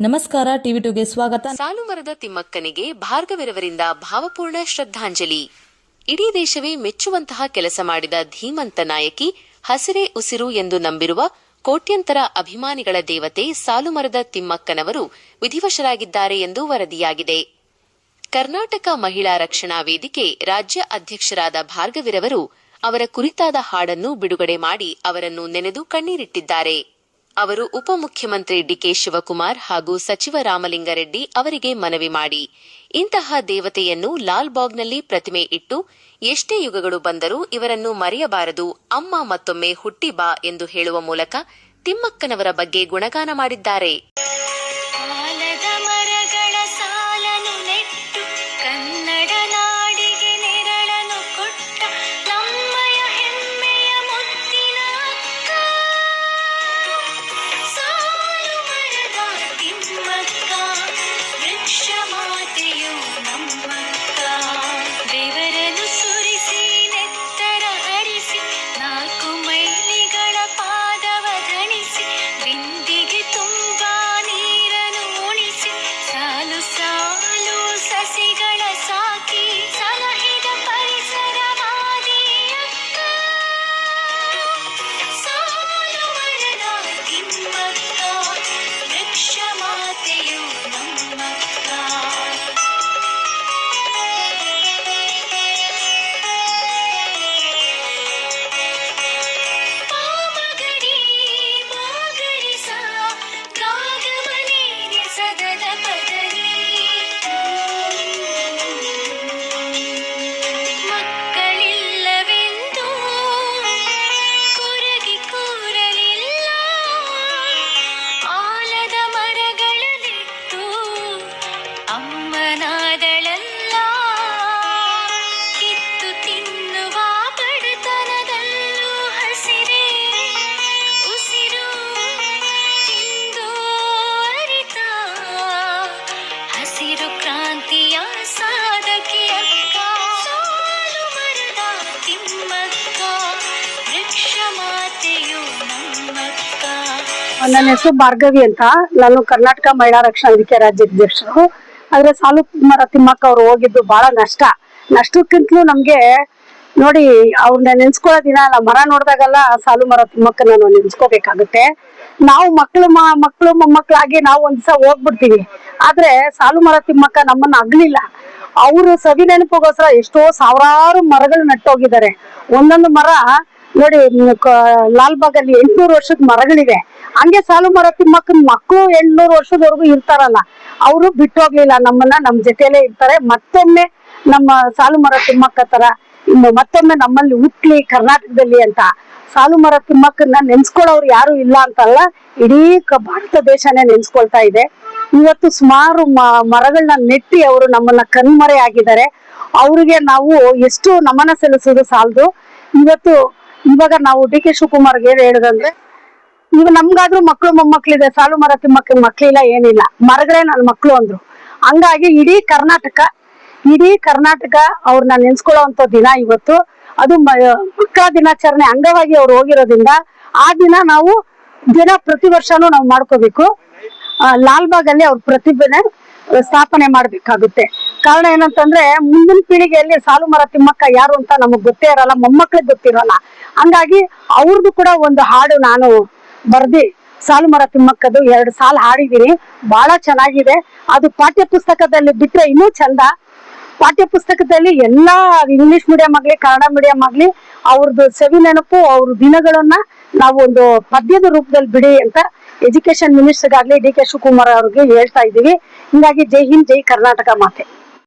ನಮಸ್ಕಾರ, ಟಿವಿ ಟುಗೆ ಸ್ವಾಗತ. ಸಾಲುಮರದ ತಿಮ್ಮಕ್ಕನಿಗೆ ಭಾರ್ಗವಿರವರಿಂದ ಭಾವಪೂರ್ಣ ಶ್ರದ್ಧಾಂಜಲಿ. ಇಡೀ ದೇಶವೇ ಮೆಚ್ಚುವಂತಹ ಕೆಲಸ ಮಾಡಿದ ಧೀಮಂತ ನಾಯಕಿ ಹಸಿರೇ ಉಸಿರು ಎಂದು ನಂಬಿರುವ ಕೋಟ್ಯಂತರ ಅಭಿಮಾನಿಗಳ ದೇವತೆ ಸಾಲುಮರದ ತಿಮ್ಮಕ್ಕನವರು ವಿಧಿವಶರಾಗಿದ್ದಾರೆ ಎಂದು ವರದಿಯಾಗಿದೆ. ಕರ್ನಾಟಕ ಮಹಿಳಾ ರಕ್ಷಣಾ ವೇದಿಕೆ ರಾಜ್ಯ ಅಧ್ಯಕ್ಷರಾದ ಭಾರ್ಗವಿರವರು ಅವರ ಕುರಿತಾದ ಹಾಡನ್ನು ಬಿಡುಗಡೆ ಮಾಡಿ ಅವರನ್ನು ನೆನೆದು ಕಣ್ಣೀರಿಟ್ಟಿದ್ದಾರೆ. ಅವರು ಉಪಮುಖ್ಯಮಂತ್ರಿ ಡಿಕೆ ಶಿವಕುಮಾರ್ ಹಾಗೂ ಸಚಿವ ರಾಮಲಿಂಗಾರೆಡ್ಡಿ ಅವರಿಗೆ ಮನವಿ ಮಾಡಿ. ಇಂತಹ ದೇವತೆಯನ್ನು ಲಾಲ್ಬಾಗ್ನಲ್ಲಿ ಪ್ರತಿಮೆ ಇಟ್ಟು ಎಷ್ಟೇ ಯುಗಗಳು ಬಂದರೂ ಇವರನ್ನು ಮರೆಯಬಾರದು, ಅಮ್ಮ ಮತ್ತೊಮ್ಮೆ ಹುಟ್ಟಿ ಬಾ ಎಂದು ಹೇಳುವ ಮೂಲಕ ತಿಮ್ಮಕ್ಕನವರ ಬಗ್ಗೆ ಗುಣಗಾನ ಮಾಡಿದ್ದಾರೆ. ನನ್ನ ಹೆಸರು ಭಾರ್ಗವಿ ಅಂತ. ನಾನು ಕರ್ನಾಟಕ ಮಹಿಳಾ ರಕ್ಷಣಾ ವೇದಿಕೆ ರಾಜ್ಯಾಧ್ಯಕ್ಷರು. ಆದ್ರೆ ಸಾಲು ಕುಮಾರ ತಿಮ್ಮಕ್ಕ ಅವ್ರು ಹೋಗಿದ್ದು ಬಹಳ ನಷ್ಟ. ನಷ್ಟಕ್ಕಿಂತಲೂ ನಮ್ಗೆ ನೋಡಿ ಅವ್ರನ್ನ ನೆನ್ಸ್ಕೊಳ್ಳೋ ದಿನ ಅಲ್ಲ ಮರ ನೋಡಿದಾಗೆಲ್ಲ ಸಾಲು ಮರ ತಿಮ್ಮಕ್ಕನ ನಾವು ನೆನ್ಸ್ಕೋಬೇಕಾಗುತ್ತೆ. ನಾವು ಮಕ್ಕಳು ಮಕ್ಕಳು ಮೊಮ್ಮಕ್ಕಳಾಗಿ ನಾವು ಒಂದ್ ದಿವಸ ಹೋಗ್ಬಿಡ್ತೀವಿ. ಆದ್ರೆ ಸಾಲು ಮರ ತಿಮ್ಮಕ್ಕ ನಮ್ಮನ್ನ ಅಗ್ಲಿಲ್ಲ. ಅವರು ಸವಿ ನೆನಪುಗೋಸ್ಕರ ಎಷ್ಟೋ ಸಾವಿರಾರು ಮರಗಳು ನೆಟ್ಟೋಗಿದ್ದಾರೆ. ಒಂದೊಂದು ಮರ ನೋಡಿ ಲಾಲ್ ಬಾಗ್ ಅಲ್ಲಿ ಎಂಟ್ನೂರು ವರ್ಷದ ಮರಗಳಿವೆ. ಹಂಗೆ ಸಾಲು ಮರ ತಿಮ್ಮಕ್ಕನ ಮಕ್ಕಳು ಎಂಟ್ನೂರು ವರ್ಷದವರೆಗೂ ಇರ್ತಾರಲ್ಲ, ಅವರು ಬಿಟ್ಟು ಹೋಗ್ಲಿಲ್ಲ ನಮ್ಮನ್ನ ನಮ್ಮ ಜೊತೆಯಲ್ಲೇ ಇರ್ತಾರೆ. ಮತ್ತೊಮ್ಮೆ ನಮ್ಮ ಸಾಲು ಮರ ತಿಮ್ಮಕ್ಕ ತರ ಮತ್ತೊಮ್ಮೆ ನಮ್ಮಲ್ಲಿ ಹುಟ್ಲಿ ಕರ್ನಾಟಕದಲ್ಲಿ ಅಂತ. ಸಾಲು ಮರ ತಿಮ್ಮಕ್ಕನ್ನ ನೆನ್ಸ್ಕೊಳ್ಳೋರು ಯಾರು ಇಲ್ಲ ಅಂತಲ್ಲ, ಇಡೀ ಭಾರತ ದೇಶನೇ ನೆನ್ಸ್ಕೊಳ್ತಾ ಇದೆ. ಇವತ್ತು ಸುಮಾರು ಮರಗಳನ್ನ ನೆಟ್ಟಿ ಅವರು ನಮ್ಮನ್ನ ಕಣ್ಮರೆ ಆಗಿದ್ದಾರೆ. ಅವ್ರಿಗೆ ನಾವು ಎಷ್ಟು ನಮನ ಸಲ್ಲಿಸೋದು ಸಾಲದು. ಇವತ್ತು ಇವಾಗ ನಾವು ಡಿ ಕೆ ಶಿವಕುಮಾರ್ಗೆ ಏನ್ ಹೇಳುದಂದ್ರೆ, ಈಗ ನಮ್ಗಾದ್ರೂ ಮಕ್ಳು ಮೊಮ್ಮಕ್ಳಿದೆ, ಸಾಲು ಮರ ತಿಮ್ಮಕ್ಕ ಮಕ್ಳಿಲ್ಲ, ಏನಿಲ್ಲ. ಮರಗಳೇ ನನ್ನ ಮಕ್ಳು ಅಂದ್ರು. ಹಂಗಾಗಿ ಇಡೀ ಕರ್ನಾಟಕ ಇಡೀ ಕರ್ನಾಟಕ ಅವ್ರನ್ನ ನೆನ್ಸ್ಕೊಳ್ಳೋ ದಿನ ಇವತ್ತು. ಅದು ಮಕ್ಕಳ ದಿನಾಚರಣೆ ಅಂಗವಾಗಿ ಅವ್ರು ಹೋಗಿರೋದ್ರಿಂದ ಆ ದಿನ ನಾವು ದಿನ ಪ್ರತಿ ವರ್ಷನೂ ನಾವು ಮಾಡ್ಕೋಬೇಕು. ಲಾಲ್ಬಾಗ್ ಅಲ್ಲಿ ಅವ್ರ ಪ್ರತಿಭೆನ ಸ್ಥಾಪನೆ ಮಾಡ್ಬೇಕಾಗುತ್ತೆ. ಕಾರಣ ಏನಂತಂದ್ರೆ ಮುಂದಿನ ಪೀಳಿಗೆಯಲ್ಲಿ ಸಾಲು ಮರ ತಿಮ್ಮಕ್ಕ ಯಾರು ಅಂತ ನಮಗ್ ಗೊತ್ತೇ ಇರಲ್ಲ, ಮೊಮ್ಮಕ್ಳಿಗೆ ಗೊತ್ತಿರಲ್ಲ. ಹಂಗಾಗಿ ಅವ್ರದ್ದು ಕೂಡ ಒಂದು ಹಾಡು ನಾನು ಬರ್ದಿ, ಸಾಲು ಮರ ತಿಮ್ಮಕ್ಕದು ಎರಡು ಸಾಲು ಹಾಡಿದೀನಿ ಬಹಳ ಚೆನ್ನಾಗಿದೆ. ಅದು ಪಾಠ್ಯ ಪುಸ್ತಕದಲ್ಲಿ ಬಿಟ್ರೆ ಇನ್ನೂ ಚಂದ. ಪಾಠ್ಯ ಪುಸ್ತಕದಲ್ಲಿ ಎಲ್ಲಾ ಇಂಗ್ಲಿಷ್ ಮೀಡಿಯಂ ಆಗ್ಲಿ, ಕನ್ನಡ ಮೀಡಿಯಂ ಆಗ್ಲಿ ಅವ್ರದ್ದು ಸವಿ ನೆನಪು, ಅವ್ರ ದಿನಗಳನ್ನ ನಾವು ಒಂದು ಪದ್ಯದ ರೂಪದಲ್ಲಿ ಬಿಡಿ ಅಂತ ಎಜುಕೇಶನ್ ಮಿನಿಸ್ಟರ್ಗಾಗ್ಲಿ ಡಿ ಕೆ ಶಿವಕುಮಾರ್ ಅವ್ರಿಗೆ ಹೇಳ್ತಾ ಇದೀವಿ ಹಿಂಗಾಗಿ ಜೈ ಹಿಂದ್ ಜೈ ಕರ್ನಾಟಕ ಮಾತೆ.